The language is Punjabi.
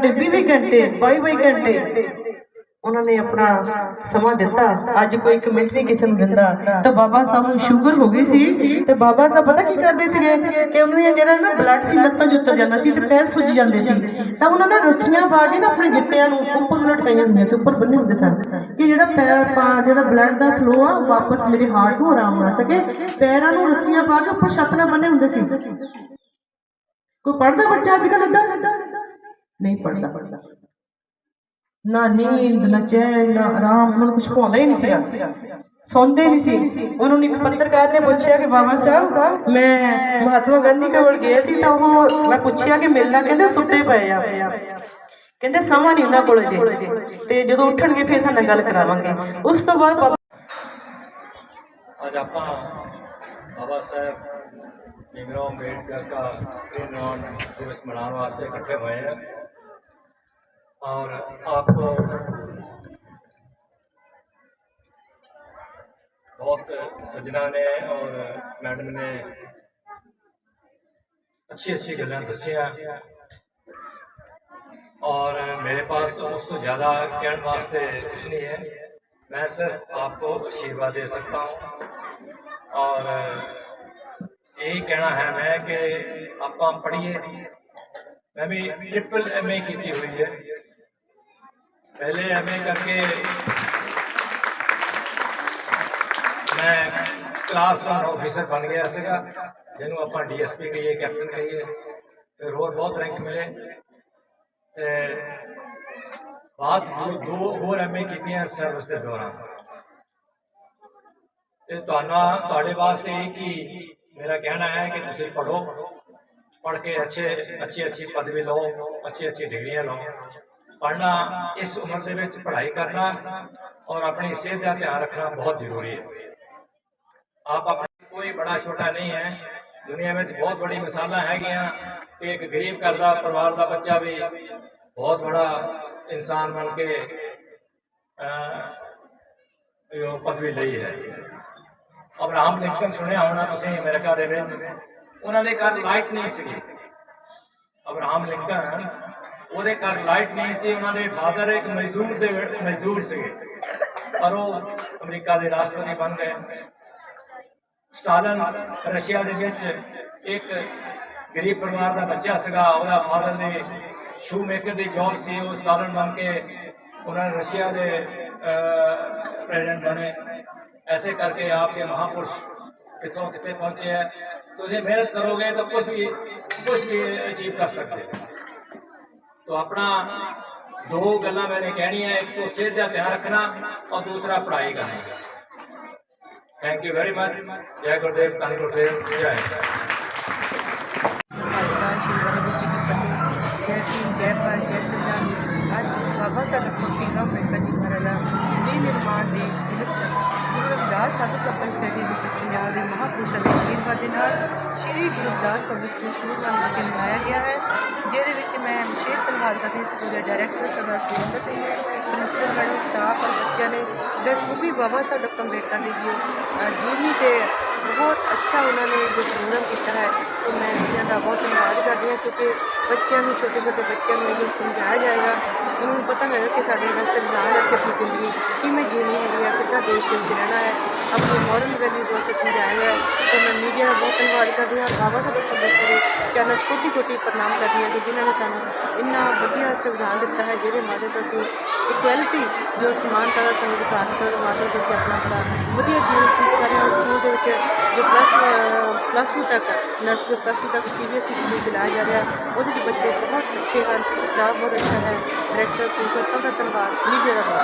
ਘੰਟੇ 22 ਘੰਟੇ ਉਹਨਾਂ ਨੇ ਆਪਣਾ ਸਮਾਂ ਦਿੱਤਾ। ਅੱਜ ਕੋਈ ਇੱਕ ਮਿੰਟ ਨਹੀਂ ਕਿਸੇ ਨੂੰ ਦਿੰਦਾ। ਤਾਂ ਬਾਬਾ ਸਾਹਿਬ ਨੂੰ ਸ਼ੂਗਰ ਹੋ ਗਈ ਸੀ ਤੇ ਬਾਬਾ ਸਾਹਿਬ ਪਤਾ ਕੀ ਕਰਦੇ ਸੀਗੇ? ਕਿ ਉਹਨਾਂ ਦੀਆਂ ਜਿਹੜਾ ਨਾ ਬਲੱਡ ਸੀ, ਲੱਤਾਂ 'ਚ ਉਤਰ ਜਾਂਦਾ ਸੀ ਤੇ ਪੈਰ ਸੁੱਜ ਜਾਂਦੇ ਸੀ। ਤਾਂ ਉਹਨਾਂ ਨੇ ਰੱਸੀਆਂ ਪਾ ਕੇ ਨਾ ਆਪਣੇ ਗਿੱਟਿਆਂ ਨੂੰ ਉੱਪਰ ਨੂੰ ਲਟਕਾਈਆਂ ਹੁੰਦੀਆਂ ਸੀ, ਉੱਪਰ ਬੰਨੇ ਹੁੰਦੇ ਸਨ ਕਿ ਜਿਹੜਾ ਪੈਰ ਪਾ, ਜਿਹੜਾ ਬਲੱਡ ਦਾ ਫਲੋ ਆ ਵਾਪਸ ਮੇਰੇ ਹਾਰਟ ਨੂੰ ਆਰਾਮ ਆ ਸਕੇ। ਪੈਰਾਂ ਨੂੰ ਰੱਸੀਆਂ ਪਾ ਕੇ ਉੱਪਰ ਛੱਤ ਨਾਲ ਬੰਨੇ ਹੁੰਦੇ ਸੀ। ਕੋਈ ਪੜਦਾ ਬੱਚਾ ਅੱਜ ਕੱਲ੍ਹ ਏਦਾਂ? ਨਹੀਂ ਪੜਦਾ ਪੜਦਾ ਨਾ ਨੀਂਦ ਨਾ ਚੈਨ ਨਾ ਆਰਾਮ ਉਹਨਾਂ ਨੂੰ ਕੁਝ ਪਾਉਂਦਾ ਹੀ ਨਹੀਂ ਸੀਗਾ ਸੌਂਦੇ ਨਹੀਂ ਸੀ ਉਹਨਾਂ ਨੂੰ ਇੱਕ ਪੱਤਰਕਾਰ ਨੇ ਪੁੱਛਿਆ ਕਿ ਬਾਬਾ ਸਾਹਿਬ ਮੈਂ ਮਹਾਤਮਾ ਗਾਂਧੀ ਕੋਲ ਗਿਆ ਸੀ ਤਾਂ ਉਹ ਮੈਂ ਪੁੱਛਿਆ ਕਿ ਮਿਲਣਾ ਕਹਿੰਦੇ ਸੁੱਤੇ ਪਏ ਆ ਕਹਿੰਦੇ ਸਮਾਂ ਨਹੀਂ ਉਹਨਾਂ ਕੋਲ ਜੇ ਤੇ ਜਦੋਂ ਉੱਠਣਗੇ ਫਿਰ ਤੁਹਾਡੇ ਨਾਲ ਗੱਲ ਕਰਾਵਾਂਗੇ ਉਸ ਤੋਂ ਬਾਅਦ ਬਾਬਾ आज ਆਪਾਂ बाबा साहेब भीमराव अम्बेडकर का परिनिर्वाण दिवस मनाने वास्ते इकट्ठे हुए हैं और आपको बहुत सजना ने और मैडम ने अच्छी अच्छी गल्लां दसियाँ और मेरे पास उस तो ज़्यादा कहने वास्ते कुछ नहीं है। मैं सिर्फ़ आपको आशीर्वाद दे सकता हूँ। और यही कहना है मैं कि आप पढ़िए। मैं भी ट्रिपल एम ए की हुई है। पहले एम ए करके मैं ਕਲਾਸ 1 ਆਫੀਸਰ ਬਣ ਗਿਆ ਸੀਗਾ ਜਿਹਨੂੰ ਆਪਾਂ ਡੀਐਸਪੀ ਕਹੀਏ ਕੈਪਟਨ ਕਹੀਏ ਫਿਰ ਹੋਰ ਬਹੁਤ ਰੈਂਕ ਮਿਲੇ ਤੇ ਬਾਅਦ ਦੋ ਦੋ ਹੋਰ ਐਮਏ ਕੀਤੀਆਂ ਸਰਵਿਸ ਦੇ ਦੌਰਾਨ ਤੇ ਤੁਹਾਨੂੰ ਤੁਹਾਡੇ ਵਾਸਤੇ ਇਹ ਕਿ ਮੇਰਾ ਕਹਿਣਾ ਹੈ ਕਿ ਤੁਸੀਂ ਪੜੋ ਪੜ ਕੇ ਅੱਛੇ ਅੱਛੀ ਅੱਛੀ ਪਦਵੀ ਲਓ ਅੱਛੀ ਅੱਛੀ ਡਿਗਰੀਆਂ ਲਓ ਪੜਨਾ ਇਸ ਉਮਰ ਦੇ ਵਿੱਚ ਪੜ੍ਹਾਈ ਕਰਨਾ ਔਰ ਆਪਣੀ ਸਿਹਤ ਦਾ ਧਿਆਨ ਰੱਖਣਾ ਬਹੁਤ ਜ਼ਰੂਰੀ ਹੈ। ਆਪ ਆਪਣੇ ਕੋਈ ਬੜਾ ਛੋਟਾ ਨਹੀਂ ਹੈ। ਦੁਨੀਆ ਵਿੱਚ ਬਹੁਤ ਬੜੀ ਮਿਸਾਲਾਂ ਹੈਗੀਆਂ ਕਿ ਇੱਕ ਗਰੀਬ ਘਰ ਦਾ ਪਰਿਵਾਰ ਦਾ ਬੱਚਾ ਵੀ ਬਹੁਤ ਬੜਾ ਇਨਸਾਨ ਬਣ ਕੇ ਇਹ ਪਦਵੀ ਲਈ ਹੈ। ਅਬਰਾਹਮ ਲਿੰਕਨ ਸੁਣਿਆ ਹੋਣਾ ਤੁਸੀਂ ਅਮਰੀਕਾ ਦੇ ਵਿੱਚ, ਉਹਨਾਂ ਦੇ ਘਰ ਲਾਈਟ ਨਹੀਂ ਸੀਗੀ। ਅਬਰਾਹਮ ਲਿੰਕਨ ਉਹਦੇ ਘਰ ਲਾਈਟ ਨਹੀਂ ਸੀ, ਉਹਨਾਂ ਦੇ ਫਾਦਰ ਇੱਕ ਮਜ਼ਦੂਰ ਦੇ ਮਜ਼ਦੂਰ ਸੀਗੇ। ਪਰ ਉਹ ਅਮਰੀਕਾ ਦੇ ਰਾਸ਼ਟਰਪਤੀ ਬਣ ਗਏ। ਸਟਾਲਨ ਰਸ਼ੀਆ ਦੇ ਵਿੱਚ ਇੱਕ ਗਰੀਬ ਪਰਿਵਾਰ ਦਾ ਬੱਚਾ ਸੀਗਾ, ਉਹਦਾ ਫਾਦਰ ਦੇ ਸ਼ੂ ਮੇਕਰ ਦੀ ਜੌਬ ਸੀ, ਉਹ ਸਟਾਲਨ ਬਣ ਕੇ ਉਹਨਾਂ ਨੇ ਰਸ਼ੀਆ ਦੇ ਪ੍ਰੈਜ਼ੀਡੈਂਟ ਬਣੇ। ਐਸੇ ਕਰਕੇ ਆਪਕੇ ਮਹਾਪੁਰਸ਼ ਕਿੱਥੋਂ ਕਿਤੇ ਪਹੁੰਚੇ ਹੈ। ਤੁਸੀਂ ਮਿਹਨਤ ਕਰੋਗੇ ਤਾਂ ਕੁਝ ਵੀ ਕੁਝ ਵੀ ਅਚੀਵ ਕਰ ਸਕਦੇ ਹੋ। तो अपना दो गल्ला मैंने कहनी है एक तो सेहत का ध्यान रखना और दूसरा पढ़ाई करना थैंक यू वेरी मच जय गुरुदेव धन गुरुदेव जय ਖਾਲਸਾ ਸ਼੍ਰੀ ਵਾਹਿਗੁਰੂ ਜੀ ਕੀ ਫਤਿਹ ਜੈ ਭੀਮ ਜੈ ਭਾਰਤ ਜੈ ਸੰਵਿਧਾਨ ਅੱਜ ਬਾਬਾ ਸਾਹਿਬ ਡਾਕਟਰ ਭੀਮਰਾਓ ਅੰਬੇਡਕਰ ਜੀ ਮਹਾਰਾਜ ਦਾ ਦੇ ਨਿਰਮਾਣ ਦੇ ਦਿਵਸ ਗੁਰੂ ਰਵਿਦਾਸ ਸਾਧੂ ਸਭਾ ਸੋਸਾਇਟੀ ਡਿਸਟ੍ਰਿਕਟ ਪੰਜਾਬ ਦੇ ਮਹਾਂਪੁਰਸ਼ਾਂ ਦੇ ਆਸ਼ੀਰਵਾਦ ਦੇ ਨਾਲ ਸ਼੍ਰੀ ਗੁਰਦਾਸ ਪਬਲਿਕ ਸਕੂਲ ਚੂਰਨਾ ਵਿਖੇ ਮਨਾਇਆ ਗਿਆ ਹੈ, ਜਿਹਦੇ ਵਿੱਚ ਮੈਂ ਵਿਸ਼ੇਸ਼ ਧੰਨਵਾਦ ਕਰਦੀ ਹਾਂ ਸਕੂਲ ਦੇ director Sardar Surinder Singh ji principal madam staff ਔਰ ਬੱਚਿਆਂ ਨੇ ਬਖੂਬੀ ਬਾਬਾ ਸਾਹਿਬ ਡਾਕਟਰ ਅੰਬੇਡਕਰ ਦੀ ਜੋ ਜੀਵਨੀ ਤੇ ਬਹੁਤ ਅੱਛਾ ਉਹਨਾਂ ਨੇ ਜੋ ਪ੍ਰੋਗਰਾਮ ਕੀਤਾ ਹੈ, ਤੇ ਮੈਂ ਇਹਨਾਂ ਦਾ ਬਹੁਤ ਧੰਨਵਾਦ ਕਰਦੀ ਹਾਂ, ਕਿਉਂਕਿ ਬੱਚਿਆਂ ਨੂੰ ਛੋਟੇ ਛੋਟੇ ਬੱਚਿਆਂ ਨੂੰ ਇਹ ਸਮਝਾਇਆ ਜਾਏਗਾ। ਉਹਨਾਂ ਨੂੰ ਪਤਾ ਹੋਏਗਾ ਕਿ ਸਾਡੇ ਨਾਲ ਸੰਵਿਧਾਨ ਹੈ ਅਸੀਂ ਆਪਣੀ ਜ਼ਿੰਦਗੀ ਕਿਵੇਂ ਜੀਣੀ ਹੈਗੀ ਹੈ, ਕਿੱਦਾਂ ਦੇਸ਼ ਦੇ ਵਿੱਚ ਰਹਿਣਾ ਹੈ ਆਪਣੀ ਮੋਰਲ ਵੈਲਿਊਜ਼ ਵਾਸਤੇ ਸਮਝਾਇਆ ਹੈ ਤੇ ਮੈਂ ਮੀਡੀਆ ਦਾ ਬਹੁਤ ਧੰਨਵਾਦ ਕਰਦੀ ਹਾਂ ਬਾਬਾ ਸਾਹਿਬ ਡਾਕਟਰ ਦੇ ਚਰਨਾਂ 'ਚ ਕੋਟੀ ਕੋਟੀ ਪ੍ਰਣਾਮ ਕਰਦੀ ਹਾਂ ਕਿ ਜਿਨ੍ਹਾਂ ਨੇ ਸਾਨੂੰ ਇੰਨਾ ਵਧੀਆ ਸੰਵਿਧਾਨ ਦਿੱਤਾ ਹੈ ਜਿਹਦੇ ਮਾਧਿਅਮ ਤੋਂ ਅਸੀਂ ਇਕੁਐਲਿਟੀ ਜੋ ਸਮਾਨਤਾ ਦਾ ਸਾਨੂੰ ਅਧਿਕਾਰ ਦਿੱਤਾ ਉਹਦੇ ਮਾਧਿਅਮ ਤੋਂ ਅਸੀਂ ਆਪਣਾ ਆਪਣਾ ਵਧੀਆ ਜੀਵਨ ਬਤੀਤ ਕਰ ਰਹੇ ਹਾਂ ਸਕੂਲ ਦੇ ਵਿੱਚ ਜੋ ਪਲੱਸ ਪਲੱਸ 2 ਤੱਕ ਨਰਸਰੀ ਪਲੱਸ 2 ਤੱਕ ਸੀਬੀਐਸਈ ਸਕੂਲ ਚਲਾਇਆ ਜਾ ਰਿਹਾ ਉਹਦੇ 'ਚ ਬੱਚੇ ਬਹੁਤ ਅੱਛੇ ਹਨ ਸਟਾਫ ਬਹੁਤ ਅੱਛਾ ਹੈ ਡਾਇਰੈਕਟਰ ਪ੍ਰਿੰਸੀਪਲ ਸਭ ਦਾ ਧੰਨਵਾਦ ਮੀਡੀਆ ਦਾ ਬਹੁਤ